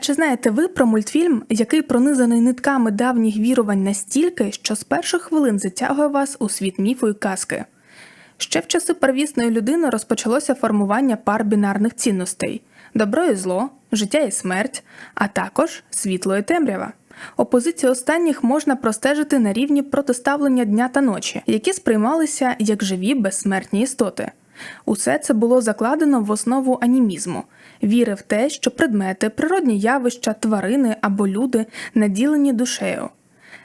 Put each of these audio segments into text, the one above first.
чи знаєте ви про мультфільм, який пронизаний нитками давніх вірувань настільки, що з перших хвилин затягує вас у світ міфу і казки? Ще в часи первісної людини розпочалося формування пар бінарних цінностей: добро і зло, життя і смерть, а також світло і темрява. Опозицію останніх можна простежити на рівні протиставлення дня та ночі, які сприймалися як живі безсмертні істоти. Усе це було закладено в основу анімізму, віри в те, що предмети, природні явища, тварини або люди наділені душею.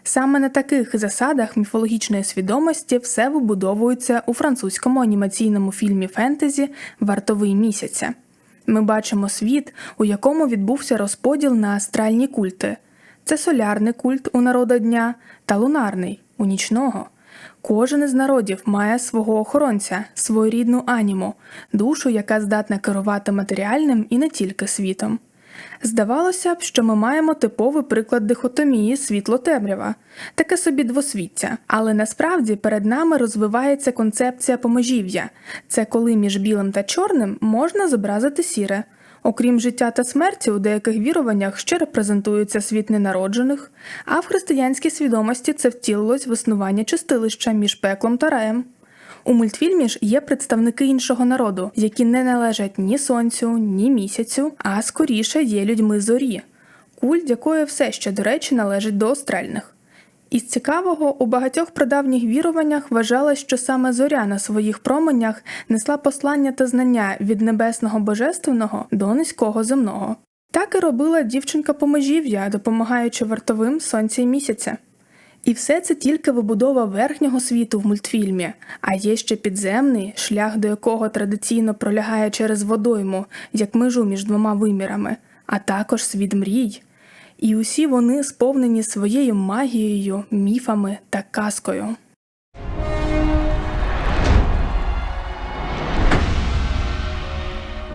Саме на таких засадах міфологічної свідомості все вибудовується у французькому анімаційному фільмі фентезі Вартовий місяця. Ми бачимо світ, у якому відбувся розподіл на астральні культи. Це солярний культ у народа дня та лунарний у нічного. Кожен із народів має свого охоронця, своєрідну аніму, душу, яка здатна керувати матеріальним і не тільки світом. Здавалося б, що ми маємо типовий приклад дихотомії світло-темрява, таке собі двосвіття, але насправді перед нами розвивається концепція поможів'я це коли між білим та чорним можна зобразити сіре. Окрім життя та смерті, у деяких віруваннях ще репрезентується світ ненароджених, а в християнській свідомості це втілилось в існування чистилища між пеклом та раєм. У мультфільмі ж є представники іншого народу, які не належать ні сонцю, ні місяцю, а скоріше є людьми зорі, культ якої все ще, до речі, належить до астральних. Із цікавого, у багатьох прадавніх віруваннях вважалось, що саме зоря на своїх променях несла послання та знання від небесного божественного до низького земного. Так і робила дівчинка поможів'я, допомагаючи вартовим сонця й місяця. І все це тільки вибудова верхнього світу в мультфільмі, а є ще підземний, шлях до якого традиційно пролягає через водойму, як межу між двома вимірами, а також світ мрій. І усі вони сповнені своєю магією, міфами та казкою.